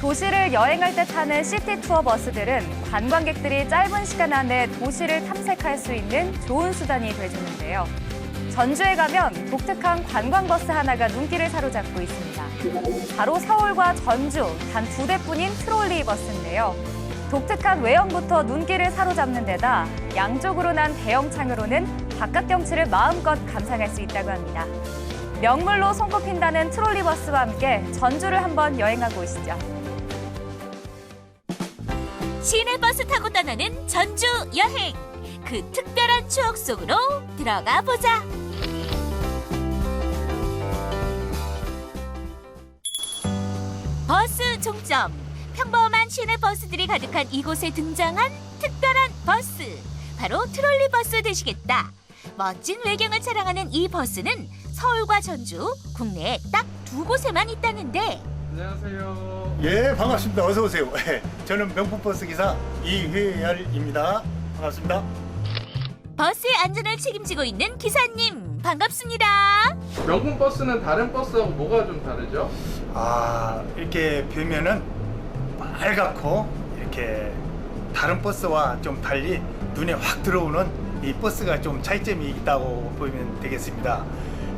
도시를 여행할 때 타는 시티 투어 버스들은 관광객들이 짧은 시간 안에 도시를 탐색할 수 있는 좋은 수단이 돼주는데요. 전주에 가면 독특한 관광버스 하나가 눈길을 사로잡고 있습니다. 바로 서울과 전주 단 두 대뿐인 트롤리 버스인데요. 독특한 외형부터 눈길을 사로잡는 데다 양쪽으로 난 대형 창으로는 바깥 경치를 마음껏 감상할 수 있다고 합니다. 명물로 손꼽힌다는 트롤리 버스와 함께 전주를 한번 여행하고 오시죠. 시내버스 타고 떠나는 전주 여행. 그 특별한 추억 속으로 들어가 보자. 버스 종점. 평범한 시내 버스들이 가득한 이곳에 등장한 특별한 버스. 바로 트롤리 버스 되시겠다. 멋진 외경을 자랑하는 이 버스는 서울과 전주, 국내에 딱 두 곳에만 있다는데 안녕하세요. 예, 반갑습니다. 어서 오세요. 예, 저는 명품 버스 기사 이회열입니다. 반갑습니다. 버스의 안전을 책임지고 있는 기사님 반갑습니다. 명품 버스는 다른 버스하고 뭐가 좀 다르죠? 아, 이렇게 뵈면은 빨갛고 이렇게 다른 버스와 좀 달리 눈에 확 들어오는 이 버스가 좀 차이점이 있다고 보면 되겠습니다.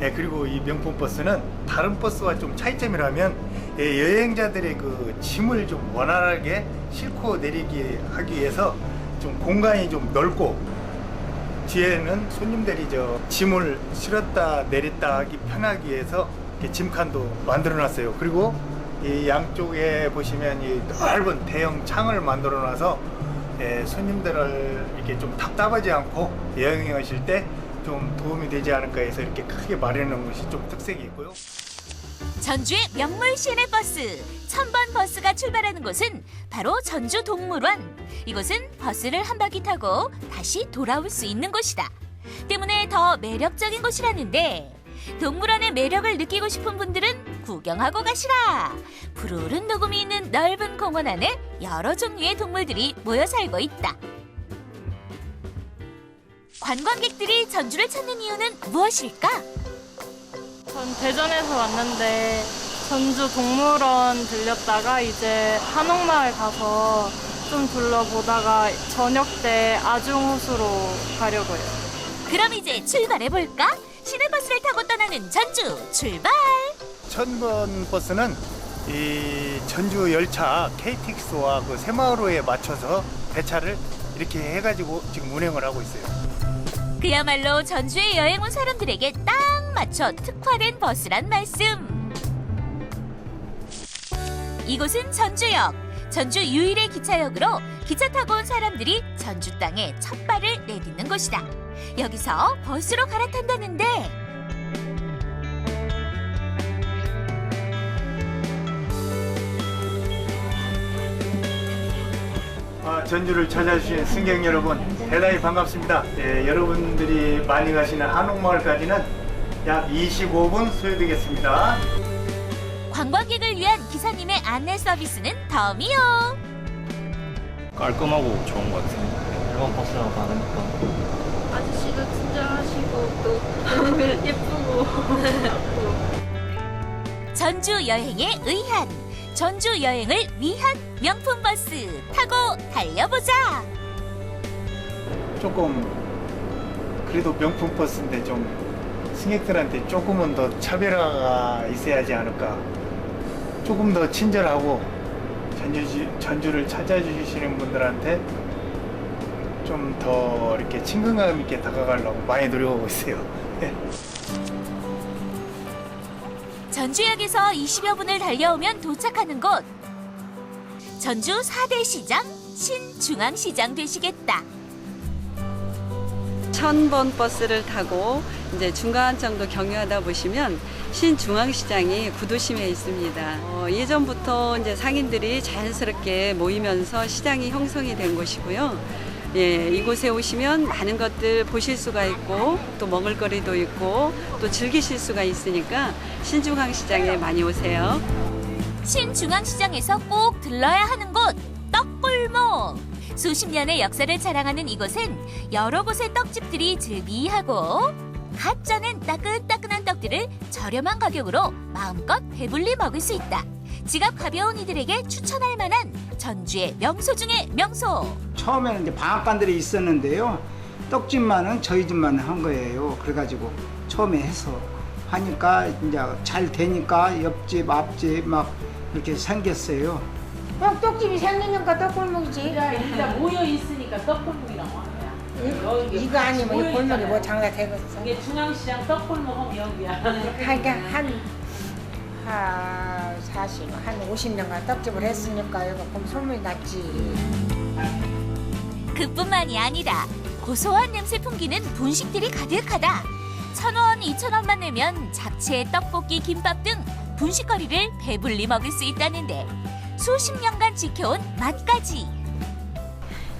예, 그리고 이 명품 버스는 다른 버스와 좀 차이점이라면 예, 여행자들의 그 짐을 좀 원활하게 싣고 내리기 하기 위해서 좀 공간이 좀 넓고 뒤에는 손님들이 저 짐을 실었다 내렸다 하기 편하기 위해서 이렇게 짐칸도 만들어 놨어요. 그리고 이 양쪽에 보시면 이 넓은 대형 창을 만들어 놔서 예, 손님들을 이렇게 좀 답답하지 않고 여행하실 때 좀 도움이 되지 않을까 해서 이렇게 크게 놓은 것이 좀 특색이 있고요. 전주의 명물 시내 버스 천번 버스가 출발하는 곳은 바로 전주 동물원. 이곳은 버스를 한 바퀴 타고 다시 돌아올 수 있는 곳이다. 때문에 더 매력적인 곳이라는데 동물원의 매력을 느끼고 싶은 분들은 구경하고 가시라. 푸르른 녹음이 있는 넓은 공원 안에 여러 종류의 동물들이 모여 살고 있다. 관광객들이 전주를 찾는 이유는 무엇일까? 전 대전에서 왔는데 전주 동물원 들렸다가 이제 한옥마을 가서 좀 둘러보다가 저녁 때 아중호수로 가려고요. 그럼 이제 출발해 볼까? 시내버스를 타고 떠나는 전주 출발! 천번 버스는 이 전주 열차 KTX와 그 새마을호에 맞춰서 배차를 이렇게 해가지고 지금 운행을 하고 있어요. 그야말로 전주에 여행 온 사람들에게 딱 맞춰 특화된 버스란 말씀. 이곳은 전주역. 전주 유일의 기차역으로 기차 타고 온 사람들이 전주 땅에 첫 발을 내딛는 곳이다. 여기서 버스로 갈아탄다는데 전주를 찾아주신 승객 여러분 대단히 반갑습니다. 예, 여러분들이 많이 가시는 한옥마을까지는 약 25분 소요되겠습니다. 관광객을 위한 기사님의 안내 서비스는 덤이요. 깔끔하고 좋은 것 같아요. 일반 버스랑 다르니까. 아저씨도 친절하시고 또 예쁘고 전주 여행에 의한 전주 여행을 위한 명품 버스 타고 달려보자. 조금 그래도 명품 버스인데 좀 승객들한테 조금은 더 차별화가 있어야 하지 않을까. 조금 더 친절하고 전주, 전주를 찾아주시는 분들한테 좀 더 이렇게 친근감 있게 다가가려고 많이 노력하고 있어요. 전주역에서 20여 분을 달려오면 도착하는 곳. 전주 4대 시장 신중앙시장 되시겠다. 천 번 버스를 타고 이제 중간 정도 경유하다 보시면 신중앙시장이 구도심에 있습니다. 어, 예전부터 이제 상인들이 자연스럽게 모이면서 시장이 형성이 된 곳이고요. 예, 이곳에 오시면 많은 것들 보실 수가 있고 또 먹을거리도 있고 또 즐기실 수가 있으니까 신중앙시장에 많이 오세요. 신중앙시장에서 꼭 들러야 하는 곳 떡골목. 수십 년의 역사를 자랑하는 이곳엔 여러 곳의 떡집들이 즐비하고 갓 쪄낸 따끈따끈한 떡들을 저렴한 가격으로 마음껏 배불리 먹을 수 있다. 지갑 가벼운 이들에게 추천할 만한 전주의 명소 중의 명소. 처음에는 이제 방앗간들이 있었는데요. 떡집만은 저희 집만 한 거예요. 그래가지고 처음에 해서 하니까 이제 잘 되니까 옆집, 앞집 막 이렇게 생겼어요. 떡, 떡집이 생기니까 떡골목이지. 일단 모여 있으니까 떡골목이라고 하는 거야. 여기 이거 아니면 이 골목이 뭐 장사 되겠어. 이게 중앙시장 떡골목 하면 여기야. 하니까 한, 한 40, 한 50년간 떡집을 했으니까 이거 보면 소문이 났지. 그뿐만이 아니라 고소한 냄새 풍기는 분식들이 가득하다. 천 원, 이천 원만 내면 잡채, 떡볶이, 김밥 등 분식거리를 배불리 먹을 수 있다는데 수십 년간 지켜온 맛까지.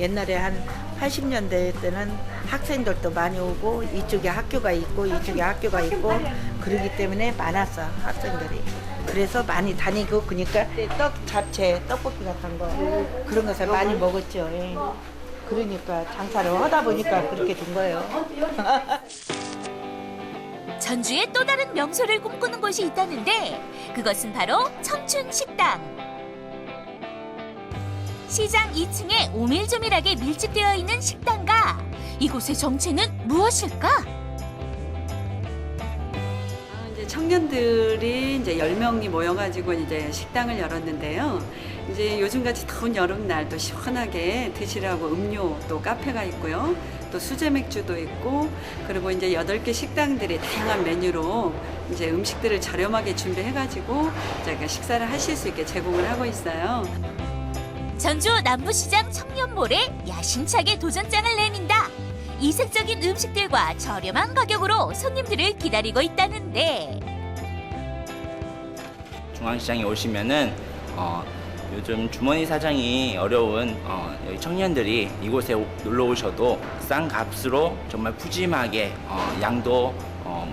옛날에 한 80년대 때는 학생들도 많이 오고 이쪽에 학교가 있고 이쪽에 학교가 있고 그러기 때문에 많았어 학생들이 그래서 많이 다니고 그러니까 떡 잡채 떡볶이 같은 거 그런 것을 많이 먹었죠 예. 그러니까 장사를 하다 보니까 그렇게 된 거예요 전주에 또 다른 명소를 꿈꾸는 곳이 있다는데 그것은 바로 청춘 식당. 시장 2층에 오밀조밀하게 밀집되어 있는 식당가 이곳의 정체는 무엇일까? 아, 이제 청년들이 이제 10명이 모여가지고 이제 식당을 열었는데요. 이제 요즘같이 더운 여름날 또 시원하게 드시라고 음료 또 카페가 있고요. 또 수제 맥주도 있고 그리고 이제 8개 식당들이 다양한 메뉴로 이제 음식들을 저렴하게 준비해가지고 이제 식사를 하실 수 있게 제공을 하고 있어요. 전주 남부시장 청년몰에 야심차게 도전장을 내민다. 이색적인 음식들과 저렴한 가격으로 손님들을 기다리고 있다는데 중앙시장에 오시면은 어, 요즘 주머니 사정이 어려운 어, 여기 청년들이 이곳에 오- 놀러 오셔도 싼 값으로 정말 푸짐하게 어, 양도 어,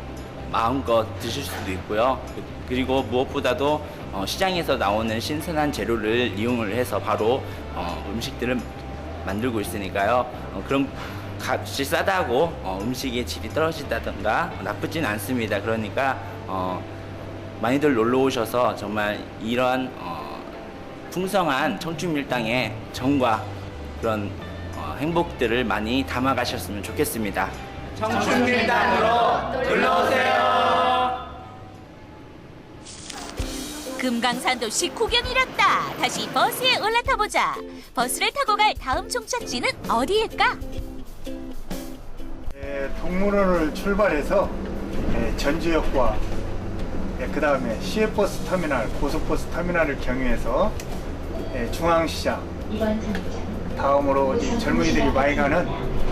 마음껏 드실 수도 있고요. 그- 그리고 무엇보다도 어, 시장에서 나오는 신선한 재료를 이용을 해서 바로 어, 음식들을 만들고 있으니까요. 어, 그럼 값이 싸다고 어, 음식의 질이 떨어진다든가 나쁘진 않습니다. 그러니까 어, 많이들 놀러 오셔서 정말 이러한 어, 풍성한 청춘밀당의 정과 그런 어, 행복들을 많이 담아가셨으면 좋겠습니다. 청춘밀당으로 놀러 오세요. 금강산 도시 구경이랐다. 다시 버스에 올라타 보자. 버스를 타고 갈 다음 종착지는 어디일까? 예, 동물원을 출발해서 예, 전주역과 그 다음에 시외버스 터미널, 고속버스 터미널을 경유해서 예, 중앙시장, 다음으로 젊은이들이 많이 가는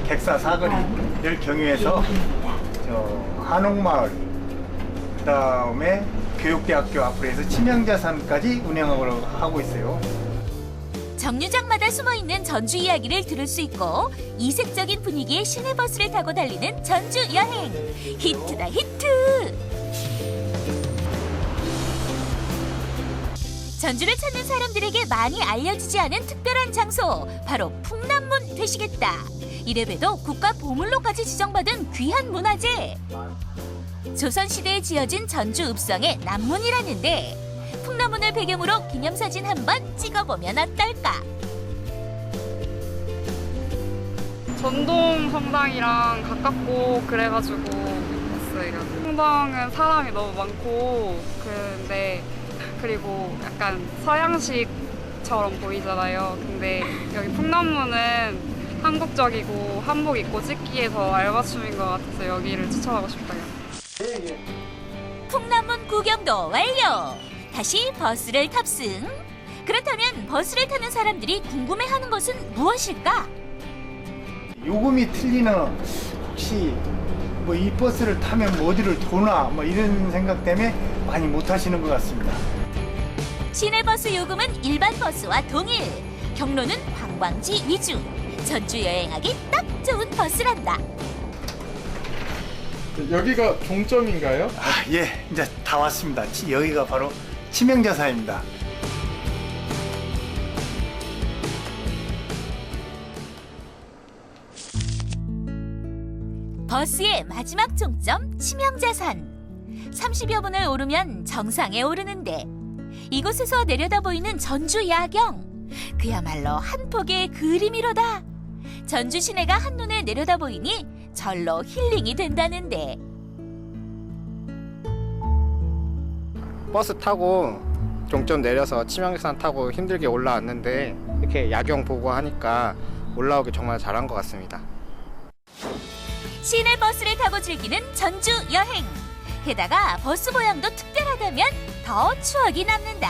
객사 사거리를 경유해서 저 한옥마을, 그 다음에 교육대학교 앞으로 해서 치명자산까지 운영하고 하고 있어요. 정류장마다 숨어 있는 전주 이야기를 들을 수 있고 이색적인 분위기의 시내버스를 타고 달리는 전주 여행. 히트다 히트. 전주를 찾는 사람들에게 많이 알려지지 않은 특별한 장소 바로 풍남문 되시겠다. 이래봬도 국가 보물로까지 지정받은 귀한 문화재. 조선시대에 지어진 전주 읍성의 남문이라는데 풍남문을 배경으로 기념사진 한번 찍어보면 어떨까? 전동 성당이랑 가깝고 그래가지고 왔어요. 성당은 사람이 너무 많고 그런데 그리고 약간 서양식처럼 보이잖아요. 근데 여기 풍남문은 한국적이고 한복 입고 찍기에 더 알맞춤인 것 같아서 여기를 추천하고 싶어요. 풍남문 구경도 완료. 다시 버스를 탑승. 그렇다면 버스를 타는 사람들이 궁금해하는 것은 무엇일까? 요금이 틀리는 혹시 뭐 이 버스를 타면 뭐 어디를 도나 뭐 이런 생각 때문에 많이 못 하시는 것 같습니다. 시내버스 요금은 일반 버스와 동일. 경로는 관광지 위주. 전주 여행하기 딱 좋은 버스란다. 여기가 종점인가요? 아, 예, 이제 다 왔습니다. 치- 여기가 바로 치명자사입니다. 버스의 마지막 종점 치명자산. 30여 분을 오르면 정상에 오르는데 이곳에서 내려다 보이는 전주 야경. 그야말로 한 폭의 그림이로다. 전주 시내가 한눈에 내려다 보이니 절로 힐링이 된다는데. 버스 타고 종점 내려서 치명산 타고 힘들게 올라왔는데 이렇게 야경 보고 하니까 올라오기 정말 잘한 것 같습니다. 시내 버스를 타고 즐기는 전주 여행. 게다가 버스 모양도 특별하다면 더 추억이 남는다.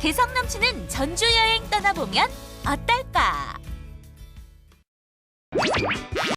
개성 넘치는 전주 여행 떠나보면 어떨까?